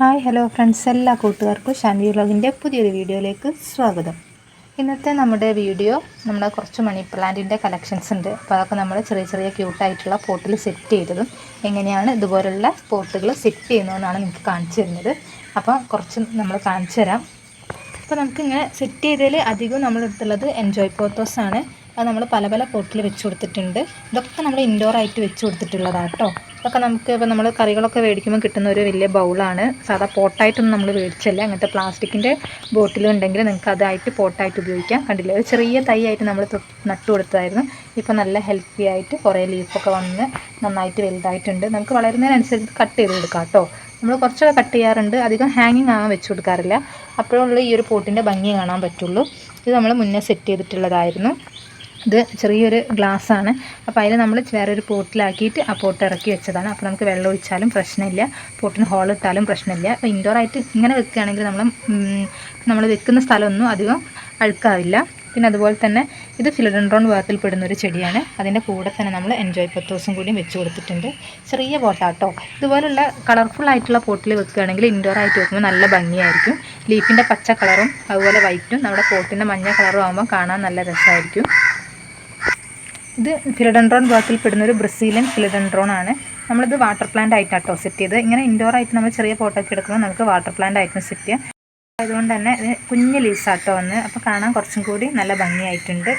Hi hello friends. എല്ലാ കൂട്ടുകാർക്കും ഷാൻവി വ്ലോഗിന്റെ പുതിയൊരു വീഡിയോയിലേക്ക് സ്വാഗതം. ഇന്നത്തെ നമ്മുടെ വീഡിയോ നമ്മുടെ കുറച്ച് മണി പ്ലാന്റിന്റെ കളക്ഷൻസ് ഉണ്ട്. അപ്പോൾ അതൊക്കെ നമ്മൾ ചെറിയ ചെറിയ ക്യൂട്ടായിട്ടുള്ള പോട്ടിൽ സെറ്റ് ചെയ്തതും എങ്ങനെയാണ് ഇതുപോലുള്ള പോട്ടുകൾ സെറ്റ് ചെയ്യുന്നതെന്നാണ് നിങ്ങൾക്ക് കാണിച്ചു തരുന്നത്. അപ്പോൾ കുറച്ച് നമ്മൾ കാണിച്ചു തരാം. അപ്പോൾ നമുക്കിങ്ങനെ സെറ്റ് ചെയ്തതിൽ അധികവും നമ്മളെടുത്തുള്ളത് എൻജോയ് പോത്തോസ് ആണ്. അത് നമ്മൾ പല പല പോട്ടിൽ വെച്ച് കൊടുത്തിട്ടുണ്ട്. ഇതൊക്കെ നമ്മൾ ഇൻഡോർ ആയിട്ട് വെച്ച് കൊടുത്തിട്ടുള്ളതാണ് കേട്ടോ ഇതൊക്കെ നമുക്ക് ഇപ്പോൾ നമ്മൾ കറികളൊക്കെ മേടിക്കുമ്പോൾ കിട്ടുന്ന ഒരു വലിയ ബൗളാണ്. സാധാ പോട്ടായിട്ടൊന്നും നമ്മൾ മേടിച്ചല്ല അങ്ങനത്തെ പ്ലാസ്റ്റിക്കിന്റെ ബോട്ടിലുണ്ടെങ്കിൽ നിങ്ങൾക്ക് അതായിട്ട് പോട്ടായിട്ട് ഉപയോഗിക്കാം. കണ്ടില്ലേ? ഒരു ചെറിയ തൈ ആയിട്ട് നമ്മൾ നട്ടു കൊടുത്തതായിരുന്നു. ഇപ്പോൾ നല്ല ഹെൽത്തി ആയിട്ട് കുറേ ലീഫൊക്കെ വന്ന് നന്നായിട്ട് വലുതായിട്ടുണ്ട്. നമുക്ക് വളരുന്നതിനനുസരിച്ച് കട്ട് ചെയ്ത് കൊടുക്കാം കേട്ടോ. നമ്മൾ കുറച്ചൊക്കെ കട്ട് ചെയ്യാറുണ്ട്. അധികം ഹാങ്ങിങ് ആകാൻ വെച്ച് കൊടുക്കാറില്ല. അപ്പോഴുള്ള ഈ ഒരു പോട്ടിന്റെ ഭംഗി കാണാൻ പറ്റുള്ളൂ. ഇത് നമ്മൾ മുന്നേ സെറ്റ് ചെയ്തിട്ടുള്ളതായിരുന്നു. ഇത് ചെറിയൊരു ഗ്ലാസ്സാണ്. അപ്പോൾ അതിൽ നമ്മൾ വേറൊരു പോട്ടിലാക്കിയിട്ട് ആ പോട്ട് ഇറക്കി വെച്ചതാണ്. അപ്പോൾ നമുക്ക് വെള്ളം ഒഴിച്ചാലും പ്രശ്നമില്ല. പോട്ടിന് ഹോൾ ഇട്ടാലും പ്രശ്നമില്ല. അപ്പോൾ ഇൻഡോർ ആയിട്ട് ഇങ്ങനെ വെക്കുകയാണെങ്കിൽ നമ്മൾ നമ്മൾ വെക്കുന്ന സ്ഥലമൊന്നും അധികം അഴുക്കാവില്ല. പിന്നെ അതുപോലെ തന്നെ ഇത് ഫിലഡൻഡ്രോൺ വിഭാഗത്തിൽപ്പെടുന്ന ഒരു ചെടിയാണ്. അതിന്റെ കൂടെ തന്നെ നമ്മൾ എൻജോയ് പത്തോസും കൂടിയും വെച്ച് കൊടുത്തിട്ടുണ്ട്. ചെറിയ പോട്ടാട്ടോ. ഇതുപോലുള്ള കളർഫുൾ ആയിട്ടുള്ള പോട്ടിൽ വെക്കുകയാണെങ്കിൽ ഇൻഡോർ ആയിട്ട് വെക്കുമ്പോൾ നല്ല ഭംഗിയായിരിക്കും. ലീഫിന്റെ പച്ച കളറും അതുപോലെ വൈറ്റും നമ്മുടെ പോട്ടിന്റെ മഞ്ഞ കളറും ആകുമ്പോൾ കാണാൻ നല്ല രസമായിരിക്കും. ഇത് ഫിലഡൻഡ്രോൺ പെടുന്ന ഒരു ബ്രസീലിയൻ ഫിലഡൻഡ്രോൺ ആണ് നമ്മളിത് വാട്ടർ പ്ലാന്റ് ആയിട്ടാട്ടോ സെറ്റ് ചെയ്ത് ഇങ്ങനെ ഇൻഡോർ ആയിട്ട് നമ്മൾ ചെറിയ പോട്ടൊക്കെ എടുക്കുമ്പോൾ നമുക്ക് വാട്ടർ പ്ലാന്റ് ആയിട്ടും സെറ്റ് ചെയ്യാം. അതുകൊണ്ട് തന്നെ ഇത് കുഞ്ഞ് ലീസാട്ടോ വന്ന് അപ്പോൾ കാണാൻ കുറച്ചും കൂടി നല്ല ഭംഗിയായിട്ടുണ്ട്.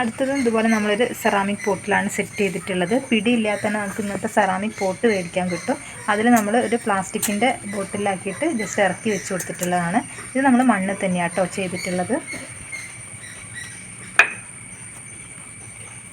അടുത്തതും ഇതുപോലെ നമ്മളൊരു സെറാമിക് പോട്ടിലാണ് സെറ്റ് ചെയ്തിട്ടുള്ളത്. പിടിയില്ലാത്ത തന്നെ നമുക്ക് ഇന്നത്തെ സെറാമിക് പോട്ട് മേടിക്കാൻ കിട്ടും. അതിൽ നമ്മൾ ഒരു പ്ലാസ്റ്റിക്കിന്റെ ബോട്ടിലാക്കിയിട്ട് ജസ്റ്റ് ഇറക്കി വെച്ച് കൊടുത്തിട്ടുള്ളതാണ്. ഇത് നമ്മൾ മണ്ണ് തന്നെയാട്ടോ ചെയ്തിട്ടുള്ളത്.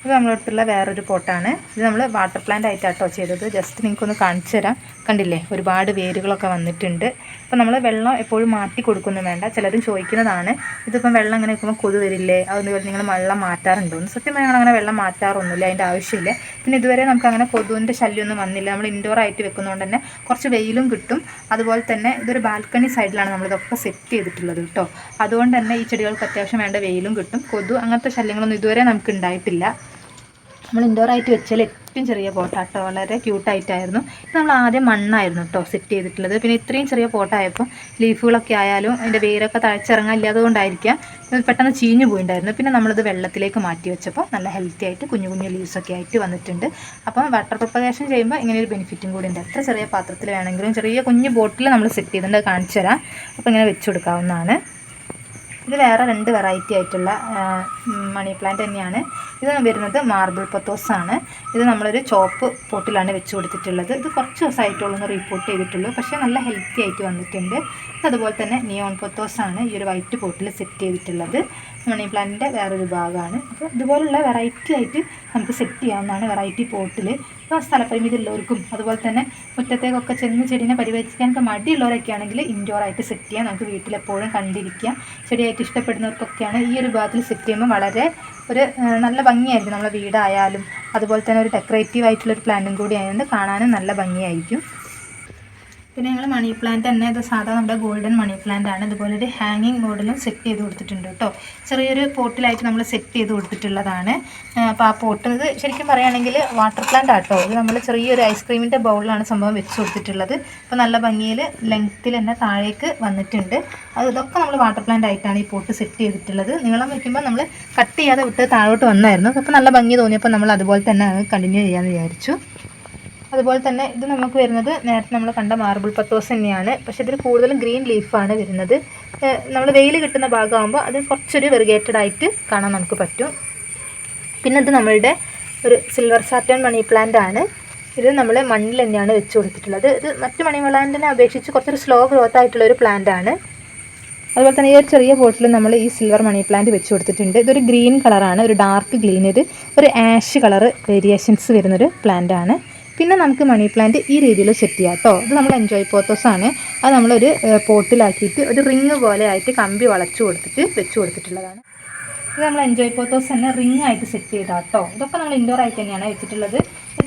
ഇത് നമ്മളടുത്തുള്ള വേറൊരു പോട്ടാണ്. ഇത് നമ്മൾ വാട്ടർ പ്ലാന്റ് ആയിട്ടാട്ടോ ചെയ്തത്. ജസ്റ്റ് നിങ്ങൾക്കൊന്ന് കാണിച്ചു തരാം കണ്ടില്ലേ? ഒരുപാട് വേരുകളൊക്കെ വന്നിട്ടുണ്ട്. അപ്പോൾ നമ്മൾ വെള്ളം എപ്പോഴും മാറ്റി കൊടുക്കൊന്നും വേണ്ട. ചിലരും ചോദിക്കുന്നതാണ് ഇതിപ്പം വെള്ളം ഇങ്ങനെ വെക്കുമ്പോൾ കൊതു വരില്ലേ? അതുപോലെ നിങ്ങൾ വെള്ളം മാറ്റാറുണ്ടോ? എന്ന്. സത്യം ഞങ്ങൾ അങ്ങനെ വെള്ളം മാറ്റാറൊന്നുമില്ല. അതിന്റെ ആവശ്യമില്ല. പിന്നെ ഇതുവരെ നമുക്ക് അങ്ങനെ കൊതുവിന്റെ ശല്യമൊന്നും വന്നില്ല. നമ്മൾ ഇൻഡോർ ആയിട്ട് വെക്കുന്നതുകൊണ്ട് തന്നെ കുറച്ച് വെയിലും കിട്ടും. അതുപോലെ തന്നെ ഇതൊരു ബാൽക്കണി സൈഡിലാണ് നമ്മളിതൊക്കെ സെറ്റ് ചെയ്തിട്ടുള്ളത് കേട്ടോ അതുകൊണ്ട് തന്നെ ഈ ചെടികൾക്ക് അത്യാവശ്യം വേണ്ട വെയിലും കിട്ടും. കൊതു അങ്ങനത്തെ ശല്യങ്ങളൊന്നും ഇതുവരെ നമുക്ക് ഉണ്ടായിട്ടില്ല. നമ്മൾ ഇൻഡോർ ആയിട്ട് വെച്ചാൽ ഏറ്റവും ചെറിയ പോട്ടാട്ടോ വളരെ ക്യൂട്ടായിട്ടായിരുന്നു ഇത് നമ്മൾ ആദ്യം മണ്ണായിരുന്നു കേട്ടോ സെറ്റ് ചെയ്തിട്ടുള്ളത്. പിന്നെ ഇത്രയും ചെറിയ പോട്ടായപ്പോൾ ലീഫുകളൊക്കെ ആയാലും അതിന്റെ വേരൊക്കെ തഴച്ചിറങ്ങാൻ കൊണ്ടായിരിക്കാം പെട്ടെന്ന് ചീഞ്ഞു പോയിണ്ടായിരുന്നു. പിന്നെ നമ്മളിത് വെള്ളത്തിലേക്ക് മാറ്റി വെച്ചപ്പോൾ നല്ല ഹെൽത്തി ആയിട്ട് കുഞ്ഞു കുഞ്ഞു ലീവ്സൊക്കെ ആയിട്ട് വന്നിട്ടുണ്ട്. അപ്പം വാട്ടർ പ്രൊപ്പഗേഷൻ ചെയ്യുമ്പോൾ ഇങ്ങനെ ഒരു ബെനിഫിറ്റും കൂടി ഉണ്ട്. എത്ര ചെറിയ പാത്രത്തിൽ വേണമെങ്കിലും ചെറിയ കുഞ്ഞു ബോട്ടിൽ നമ്മൾ സെറ്റ് ചെയ്തിട്ടുണ്ട് കാണിച്ചു തരാം അപ്പോൾ ഇങ്ങനെ വെച്ച് കൊടുക്കാവുന്നതാണ്. ഇത് വേറെ രണ്ട് വെറൈറ്റി ആയിട്ടുള്ള മണി പ്ലാന്റ് തന്നെയാണ്. ഇത് വരുന്നത് മാർബിൾ പത്തോസ് ആണ്. ഇത് നമ്മളൊരു ചോപ്പ് പോട്ടിലാണ് വെച്ച് കൊടുത്തിട്ടുള്ളത്. ഇത് കുറച്ച് ദിവസമായിട്ടുള്ളൂ റിപ്പോർട്ട് ചെയ്തിട്ടുള്ളൂ. പക്ഷേ നല്ല ഹെൽത്തി ആയിട്ട് വന്നിട്ടുണ്ട്. അതുപോലെ തന്നെ നിയോൺ പത്തോസ് ആണ് ഈ ഒരു വൈറ്റ് പോട്ടിൽ സെറ്റ് ചെയ്തിട്ടുള്ളത്. മണി പ്ലാന്റിന്റെ വേറൊരു ഭാഗമാണ്. അപ്പോൾ ഇതുപോലുള്ള വെറൈറ്റി ആയിട്ട് നമുക്ക് സെറ്റ് ചെയ്യാവുന്നതാണ് വെറൈറ്റി പോട്ടിൽ ഇപ്പോൾ സ്ഥലപരിമിതി ഉള്ളവർക്കും അതുപോലെ തന്നെ മുറ്റത്തേക്കൊക്കെ ചെന്ന് ചെടീനെ പരിപാലിക്കാനൊക്കെ മടിയുള്ളവരൊക്കെ ആണെങ്കിൽ ഇൻഡോർ ആയിട്ട് സെറ്റ് ചെയ്യാം. നമുക്ക് വീട്ടിലെപ്പോഴും കണ്ടിരിക്കാം. ചെടിയായിട്ട് ഇഷ്ടപ്പെടുന്നവർക്കൊക്കെയാണ് ഈ ഒരു ഭാഗത്തിൽ സെറ്റ് ചെയ്യുമ്പോൾ വളരെ ഒരു നല്ല ഭംഗിയായിരിക്കും. നമ്മുടെ വീടായാലും അതുപോലെ തന്നെ ഒരു ഡെക്കറേറ്റീവ് ആയിട്ടുള്ളൊരു പ്ലാന്റും കൂടി ആയതുകൊണ്ട് കാണാനും നല്ല ഭംഗിയായിരിക്കും. പിന്നെ ഞങ്ങൾ മണി പ്ലാന്റ് തന്നെ ഇത് സാധാ നമ്മുടെ ഗോൾഡൻ മണി പ്ലാന്റ് ആണ്. ഇതുപോലെ ഒരു ഹാങ്ങിങ് മോഡലും സെറ്റ് ചെയ്ത് കൊടുത്തിട്ടുണ്ട് കേട്ടോ ചെറിയൊരു പോട്ടിലായിട്ട് നമ്മൾ സെറ്റ് ചെയ്ത് കൊടുത്തിട്ടുള്ളതാണ്. അപ്പോൾ ആ പോട്ട് ഇത് ശരിക്കും പറയുകയാണെങ്കിൽ വാട്ടർ പ്ലാന്റ് ആട്ടോ ഇത് നമ്മൾ ചെറിയൊരു ഐസ്ക്രീമിന്റെ ബൗളിലാണ് സംഭവം വെച്ച് കൊടുത്തിട്ടുള്ളത്. അപ്പോൾ നല്ല ഭംഗിയിൽ ലെങ്ത്തിൽ തന്നെ താഴേക്ക് വന്നിട്ടുണ്ട്. അത് ഇതൊക്കെ നമ്മൾ വാട്ടർ പ്ലാന്റ് ആയിട്ടാണ് ഈ പോട്ട് സെറ്റ് ചെയ്തിട്ടുള്ളത്. നീളം വയ്ക്കുമ്പോൾ നമ്മൾ കട്ട് ചെയ്യാതെ വിട്ട് താഴോട്ട് വന്നായിരുന്നു. അപ്പോൾ നല്ല ഭംഗി തോന്നിയപ്പോൾ നമ്മൾ അതുപോലെ തന്നെ കണ്ടിന്യൂ ചെയ്യാമെന്ന് വിചാരിച്ചു. അതുപോലെ തന്നെ ഇത് നമുക്ക് വരുന്നത് നേരത്തെ നമ്മൾ കണ്ട മാർബിൾ പത്തോസ് തന്നെയാണ്. പക്ഷെ ഇതിൽ കൂടുതലും ഗ്രീൻ ലീഫാണ് വരുന്നത്. നമ്മൾ വെയിൽ കിട്ടുന്ന ഭാഗമാകുമ്പോൾ അത് കുറച്ചൊരു വെറുഗേറ്റഡ് ആയിട്ട് കാണാൻ നമുക്ക് പറ്റും. പിന്നെ ഇത് നമ്മളുടെ ഒരു സിൽവർ സാറ്റേൺ മണി പ്ലാന്റ് ആണ്. ഇത് നമ്മൾ മണ്ണിൽ തന്നെയാണ് വെച്ച് കൊടുത്തിട്ടുള്ളത്. ഇത് മറ്റ് മണി പ്ലാന്റിനെ അപേക്ഷിച്ച് കുറച്ചൊരു സ്ലോ ഗ്രോത്ത് ആയിട്ടുള്ള ഒരു പ്ലാന്റ് ആണ്. അതുപോലെ തന്നെ ഈ ഒരു ചെറിയ പോട്ടിൽ നമ്മൾ ഈ സിൽവർ മണി പ്ലാന്റ് വെച്ച് കൊടുത്തിട്ടുണ്ട്. ഇതൊരു ഗ്രീൻ കളറാണ് ഒരു ഡാർക്ക് ഗ്രീൻ ഇത് ഒരു ആഷ് കളർ വേരിയേഷൻസ് വരുന്നൊരു പ്ലാന്റ് ആണ്. പിന്നെ നമുക്ക് മണി പ്ലാന്റ് ഈ രീതിയിൽ സെറ്റ് ചെയ്യാം കേട്ടോ ഇത് നമ്മൾ എൻജോയ് പോത്തോസ് ആണ്. അത് നമ്മളൊരു പോട്ടിലാക്കിയിട്ട് ഒരു റിങ് പോലെ ആയിട്ട് കമ്പി വളച്ചു കൊടുത്തിട്ട് വെച്ച് കൊടുത്തിട്ടുള്ളതാണ്. ഇത് നമ്മൾ എൻജോയ് പോത്തോസ് തന്നെ റിങ് ആയിട്ട് സെറ്റ് ചെയ്താൽ കേട്ടോ ഇതൊക്കെ നമ്മൾ ഇൻഡോർ ആയിട്ട് തന്നെയാണ് വെച്ചിട്ടുള്ളത്.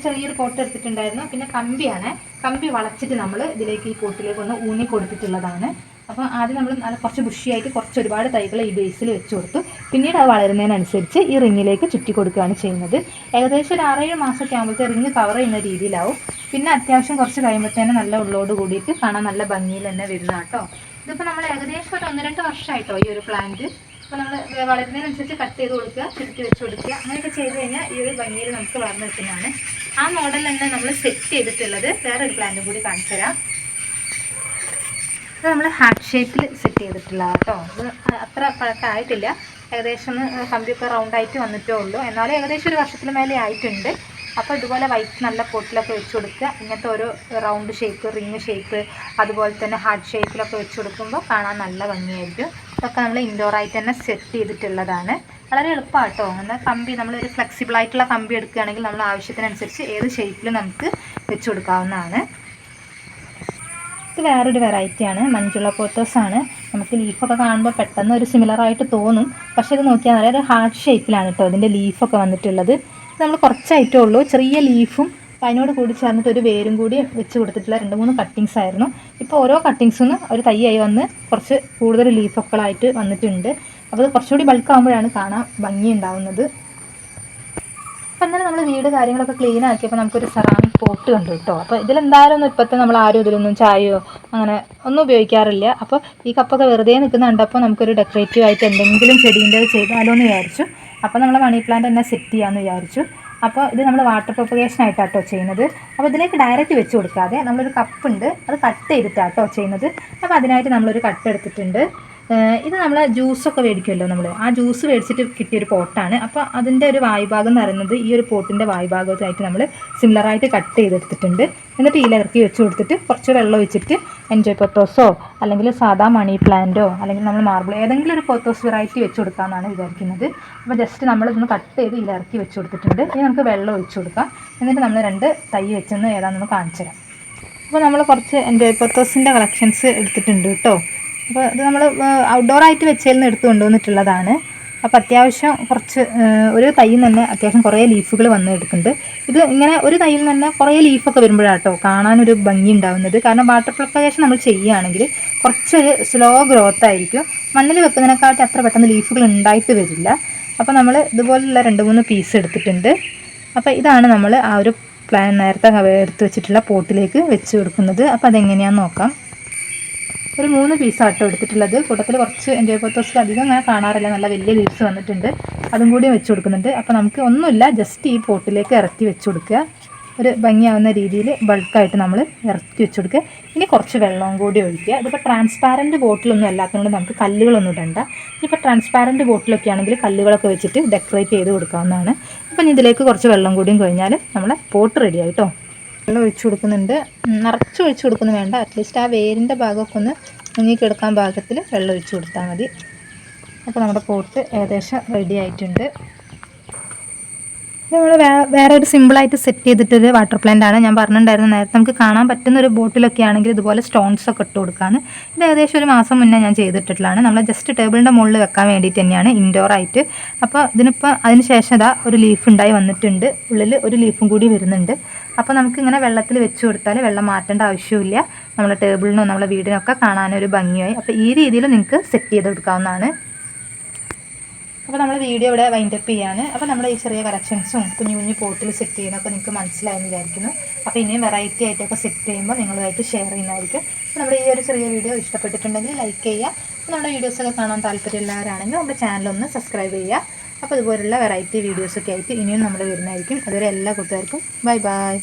ചെറിയൊരു പോട്ട് എടുത്തിട്ടുണ്ടായിരുന്നു. പിന്നെ കമ്പിയാണ്. കമ്പി വളച്ചിട്ട് നമ്മൾ ഇതിലേക്ക് ഈ പോട്ടിലേക്ക് ഒന്ന് ഊന്നി കൊടുത്തിട്ടുള്ളതാണ്. അപ്പോൾ ആദ്യം നമ്മൾ നല്ല കുറച്ച് ബുഷിയായിട്ട് കുറച്ച് ഒരുപാട് തൈകൾ ഈ ബേസിൽ വെച്ച് കൊടുത്തു. പിന്നീട് അത് വളരുന്നതിനനുസരിച്ച് ഈ റിങ്ങിലേക്ക് ചുറ്റി കൊടുക്കുകയാണ് ചെയ്യുന്നത്. ഏകദേശം ഒരു ആറേഴ് മാസമൊക്കെ ആകുമ്പോഴത്തെ റിങ് കവർ ചെയ്യുന്ന രീതിയിലാവും. പിന്നെ അത്യാവശ്യം കുറച്ച് കഴിയുമ്പോഴത്തേനും നല്ല ഉള്ളോട് കൂടിയിട്ട് കാണാൻ നല്ല ഭംഗിയിൽ തന്നെ വരുന്ന കേട്ടോ. ഇതിപ്പോൾ നമ്മൾ ഏകദേശം ഒരു ഒന്ന് രണ്ട് വർഷമായിട്ടോ ഈ ഒരു പ്ലാന്റ് അപ്പോൾ നമ്മൾ വളരുന്നതിനനുസരിച്ച് കട്ട് ചെയ്ത് കൊടുക്കുക ചുരുക്കി വെച്ച് കൊടുക്കുക. അങ്ങനെയൊക്കെ ചെയ്ത് കഴിഞ്ഞാൽ ഈ ഒരു ഭംഗിയിൽ നമുക്ക് വളർന്നു നിൽക്കുന്നതാണ്. ആ മോഡൽ തന്നെ നമ്മൾ സെറ്റ് ചെയ്തിട്ടുള്ളത് വേറൊരു പ്ലാന്റും കൂടി കാണിച്ചു തരാം ഇത് നമ്മൾ ഹാർട്ട് ഷേപ്പിൽ സെറ്റ് ചെയ്തിട്ടുള്ള കേട്ടോ ഇത് അത്ര പഴക്കമായിട്ടില്ല ഏകദേശം കമ്പിയൊക്കെ റൗണ്ടായിട്ട് വന്നിട്ടേ ഉള്ളൂ. എന്നാലും ഏകദേശം ഒരു വർഷത്തിന് മേലെ ആയിട്ടുണ്ട്. അപ്പോൾ ഇതുപോലെ വൈറ്റ് നല്ല പൊട്ടിലൊക്കെ വെച്ച് കൊടുക്കുക. ഇങ്ങനത്തെ ഓരോ റൗണ്ട് ഷേപ്പ് റിങ് ഷേപ്പ് അതുപോലെ തന്നെ ഹാർട്ട് ഷേപ്പിലൊക്കെ വെച്ച് കൊടുക്കുമ്പോൾ കാണാൻ നല്ല ഭംഗിയായിരിക്കും. ഇതൊക്കെ നമ്മൾ ഇൻഡോറായിട്ട് തന്നെ സെറ്റ് ചെയ്തിട്ടുള്ളതാണ്. വളരെ എളുപ്പമാണ് കേട്ടോ കമ്പി നമ്മളൊരു ഫ്ലെക്സിബിൾ ആയിട്ടുള്ള കമ്പി എടുക്കുകയാണെങ്കിൽ നമ്മൾ ആവശ്യത്തിനനുസരിച്ച് ഏത് ഷേപ്പിൽ നമുക്ക് വെച്ച് കൊടുക്കാവുന്നതാണ്. ഇത് വേറൊരു വെറൈറ്റിയാണ് പോത്തോസ് ആണ്. നമുക്ക് ലീഫൊക്കെ കാണുമ്പോൾ പെട്ടെന്ന് ഒരു സിമിലർ ആയിട്ട് തോന്നും. പക്ഷേ ഇത് നോക്കിയാൽ നല്ല ഒരു ഹാർട്ട് ഷേപ്പിലാണ് കേട്ടോ ഇതിന്റെ ലീഫൊക്കെ വന്നിട്ടുള്ളത്. നമ്മൾ കുറച്ചായിട്ടേ ഉള്ളൂ. ചെറിയ ലീഫും അതിനോട് കൂടി ചേർന്നിട്ട് ഒരു വേരും കൂടി വെച്ച് കൊടുത്തിട്ടുള്ള രണ്ട് മൂന്ന് കട്ടിങ്സ് ആയിരുന്നു. ഇപ്പോൾ ഓരോ കട്ടിങ്സിന് ഒരു തൈയായി വന്ന് കുറച്ച് കൂടുതൽ ലീഫൊക്കെകളായിട്ട് വന്നിട്ടുണ്ട്. അപ്പോൾ അത് കുറച്ചുകൂടി ബൾക്ക് ആകുമ്പോഴാണ് കാണാൻ ഭംഗി ഉണ്ടാവുന്നത്. അപ്പം ഇന്നലെ നമ്മൾ വീട് കാര്യങ്ങളൊക്കെ ക്ലീൻ ആക്കിയപ്പോൾ നമുക്കൊരു സെറാമിക് പോട്ട് കണ്ടു കേട്ടോ അപ്പോൾ ഇതിലെന്തായാലും ഒന്നും ഇപ്പോഴത്തെ നമ്മൾ ആരും ഇതിലൊന്നും ചായയോ അങ്ങനെ ഒന്നും ഉപയോഗിക്കാറില്ല. അപ്പോൾ ഈ കപ്പൊക്കെ വെറുതെ നിൽക്കുന്ന കണ്ടപ്പോൾ നമുക്കൊരു ഡെക്കറേറ്റീവ് ആയിട്ട് എന്തെങ്കിലും ചെടീന്റെ ചെയ്താലോ എന്ന് വിചാരിച്ചു. അപ്പോൾ നമ്മൾ മണി പ്ലാന്റ് തന്നെ സെറ്റ് ചെയ്യാമെന്ന് വിചാരിച്ചു. അപ്പോൾ ഇത് നമ്മൾ വാട്ടർ പ്രൊപ്പഗേഷൻ ആയിട്ടാട്ടോ ചെയ്യുന്നത്. അപ്പോൾ ഇതിലേക്ക് ഡയറക്റ്റ് വെച്ച് കൊടുക്കാതെ നമ്മളൊരു കപ്പുണ്ട് അത് കട്ട് ചെയ്തിട്ടാട്ടോ ചെയ്യുന്നത്. അപ്പോൾ അതിനായിട്ട് നമ്മളൊരു കട്ട് എടുത്തിട്ടുണ്ട്. ഇത് നമ്മൾ ജ്യൂസൊക്കെ മേടിക്കുമല്ലോ നമ്മൾ ആ ജ്യൂസ് മേടിച്ചിട്ട് കിട്ടിയൊരു പോട്ടാണ്. അപ്പോൾ അതിന്റെ ഒരു വായുഭാഗം എന്ന് പറയുന്നത് ഈ ഒരു പോട്ടിന്റെ വായുഭാഗത്തായിട്ട് നമ്മൾ സിമിലറായിട്ട് കട്ട് ചെയ്തെടുത്തിട്ടുണ്ട്. എന്നിട്ട് ഇറക്കി വെച്ച് കൊടുത്തിട്ട് കുറച്ച് വെള്ളം ഒഴിച്ചിട്ട് എൻജോയ് പൊത്തോസോ അല്ലെങ്കിൽ സാധാ മണി പ്ലാന്റോ അല്ലെങ്കിൽ നമ്മൾ മാർബിൾ ഏതെങ്കിലും ഒരു പൊത്തോസ് വെറൈറ്റി വെച്ച് കൊടുക്കാമെന്നാണ് വിചാരിക്കുന്നത്. അപ്പോൾ ജസ്റ്റ് നമ്മൾ ഇതൊന്ന് കട്ട് ചെയ്ത് ഇറക്കി വെച്ച് കൊടുത്തിട്ടുണ്ട്. ഇനി നമുക്ക് വെള്ളം ഒഴിച്ച് കൊടുക്കാം. എന്നിട്ട് നമ്മൾ രണ്ട് തൈ വെച്ചെന്ന് ഏതാണെന്ന് കാണിച്ചു തരാം അപ്പോൾ നമ്മൾ കുറച്ച് എൻജോയ് പൊത്തോസിന്റെ കളക്ഷൻസ് എടുത്തിട്ടുണ്ട് കേട്ടോ. അപ്പോൾ ഇത് നമ്മൾ ഔട്ട്ഡോർ ആയിട്ട് വെച്ചതിൽ നിന്ന് എടുത്ത് കൊണ്ടുവന്നിട്ടുള്ളതാണ്. അപ്പോൾ അത്യാവശ്യം കുറച്ച് ഒരു തൈയിൽ തന്നെ അത്യാവശ്യം കുറേ ലീഫുകൾ വന്ന് എടുക്കുന്നുണ്ട്. ഇത് ഇങ്ങനെ ഒരു തൈയിൽ തന്നെ കുറേ ലീഫൊക്കെ വരുമ്പോഴാട്ടോ കാണാനൊരു ഭംഗി ഉണ്ടാവുന്നത്. കാരണം വാട്ടർ പ്രൊപ്പഗേഷൻ നമ്മൾ ചെയ്യുകയാണെങ്കിൽ കുറച്ചൊരു സ്ലോ ഗ്രോത്ത് ആയിരിക്കും. മണ്ണിൽ വെക്കുന്നതിനെക്കാട്ടി അത്ര പെട്ടെന്ന് ലീഫുകൾ ഉണ്ടായിട്ട് വരില്ല. അപ്പോൾ നമ്മൾ ഇതുപോലുള്ള രണ്ട് മൂന്ന് പീസ് എടുത്തിട്ടുണ്ട്. അപ്പോൾ ഇതാണ് നമ്മൾ ആ ഒരു പ്ലാൻ നേരത്തെ എടുത്ത് വെച്ചിട്ടുള്ള പോട്ടിലേക്ക് വെച്ച് കൊടുക്കുന്നത്. അപ്പോൾ അതെങ്ങനെയാണെന്ന് നോക്കാം. ഒരു മൂന്ന് പീസാട്ടോ എടുത്തിട്ടുള്ളത്. കൂട്ടത്തിൽ കുറച്ച് എന്റെ പത്തോസിൽ അധികം അങ്ങനെ കാണാറില്ല. നല്ല വലിയ ലീവ്സ് വന്നിട്ടുണ്ട്. അതും കൂടി വെച്ച് കൊടുക്കുന്നുണ്ട്. അപ്പോൾ നമുക്ക് ഒന്നുമില്ല ജസ്റ്റ് ഈ പോട്ടിലേക്ക് ഇറക്കി വെച്ച് കൊടുക്കുക. ഒരു ഭംഗിയാവുന്ന രീതിയിൽ ബൾക്കായിട്ട് നമ്മൾ ഇറക്കി വെച്ച് കൊടുക്കുക. ഇനി കുറച്ച് വെള്ളവും കൂടി ഒഴിക്കുക. ഇതിപ്പോൾ ട്രാൻസ്പാരന്റ് ബോട്ടിലൊന്നും അല്ലാത്തതുകൊണ്ട് നമുക്ക് കല്ലുകളൊന്നും ഇടണ്ട. ഇപ്പോൾ ട്രാൻസ്പാരന്റ് ബോട്ടിലൊക്കെ ആണെങ്കിൽ കല്ലുകളൊക്കെ വെച്ചിട്ട് ഡെക്കറേറ്റ് ചെയ്ത് കൊടുക്കാവുന്നതാണ്. ഇനി ഇതിലേക്ക് കുറച്ച് വെള്ളം കൂടിയും കഴിഞ്ഞാൽ നമ്മളെ പോട്ട് റെഡി ആയിട്ടോ വെള്ളം ഒഴിച്ചു കൊടുക്കുന്നുണ്ട്. നിറച്ച് ഒഴിച്ചു കൊടുക്കുന്നു വേണ്ട. അറ്റ്ലീസ്റ്റ് ആ വേരിന്റെ ഭാഗമൊക്കെ ഒന്ന് മുങ്ങിക്കിടക്കാൻ പാകത്തിൽ വെള്ളം ഒഴിച്ചു കൊടുത്താൽ മതി. അപ്പോൾ നമ്മുടെ പോട്ട് ഏകദേശം റെഡി ആയിട്ടുണ്ട്. നമ്മൾ വേറെ ഒരു സിമ്പിളായിട്ട് സെറ്റ് ചെയ്തിട്ടൊരു വാട്ടർ പ്ലാന്റ് ആണ്. ഞാൻ പറഞ്ഞിട്ടുണ്ടായിരുന്നു നേരത്തെ നമുക്ക് കാണാൻ പറ്റുന്ന ഒരു ബോട്ടിലൊക്കെ ആണെങ്കിൽ ഇതുപോലെ സ്റ്റോൺസ് ഒക്കെ ഇട്ട് കൊടുക്കാന്ന്. ഇത് ഏകദേശം ഒരു മാസം മുന്നേ ഞാൻ ചെയ്തിട്ടുള്ളതാണ് നമ്മൾ ജസ്റ്റ് ടേബിളിന്റെ മുകളിൽ വെക്കാൻ വേണ്ടിയിട്ട് തന്നെയാണ് ഇൻഡോർ ആയിട്ട്. അപ്പോൾ ഇതിനിപ്പോൾ അതിന് ശേഷം ഇതാ ഒരു ലീഫ് ഉണ്ടായി വന്നിട്ടുണ്ട്. ഉള്ളിൽ ഒരു ലീഫും കൂടി വരുന്നുണ്ട്. അപ്പോൾ നമുക്ക് ഇങ്ങനെ വെള്ളത്തിൽ വെച്ച് കൊടുത്താൽ വെള്ളം മാറ്റേണ്ട ആവശ്യമില്ല നമ്മളെ ടേബിളിനോ നമ്മളെ വീടിനൊക്കെ കാണാനൊരു ഭംഗിയായി. അപ്പോൾ ഈ രീതിയിൽ നിങ്ങൾക്ക് സെറ്റ് ചെയ്ത് കൊടുക്കാവുന്നതാണ്. അപ്പോൾ നമ്മൾ വീഡിയോ ഇവിടെ വൈൻഡപ്പ് ചെയ്യാണ്. അപ്പോൾ നമ്മൾ ഈ ചെറിയ കളക്ഷൻസും കുഞ്ഞു കുഞ്ഞു പോട്ടിൽ സെറ്റ് ചെയ്യുന്നതൊക്കെ നിങ്ങൾക്ക് മനസ്സിലായെന്ന് വിചാരിക്കുന്നു. അപ്പോൾ ഇനിയും വെറൈറ്റി ആയിട്ടൊക്കെ സെറ്റ് ചെയ്യുമ്പോൾ നിങ്ങളുമായിട്ട് ഷെയർ ചെയ്യുന്നതായിരിക്കും. അപ്പോൾ നമ്മുടെ ഈ ഒരു ചെറിയ വീഡിയോ ഇഷ്ടപ്പെട്ടിട്ടുണ്ടെങ്കിൽ ലൈക്ക് ചെയ്യുക. നമ്മുടെ വീഡിയോസൊക്കെ കാണാൻ താല്പര്യമുള്ളവരാണെങ്കിൽ നമ്മുടെ ചാനലൊന്ന് സബ്സ്ക്രൈബ് ചെയ്യുക. അപ്പോൾ ഇതുപോലുള്ള വെറൈറ്റി വീഡിയോസൊക്കെ ആയിട്ട് ഇനിയും നമ്മൾ വരുന്നതായിരിക്കും. അതുവരെ എല്ലാ കൂട്ടുകാർക്കും ബൈ ബൈ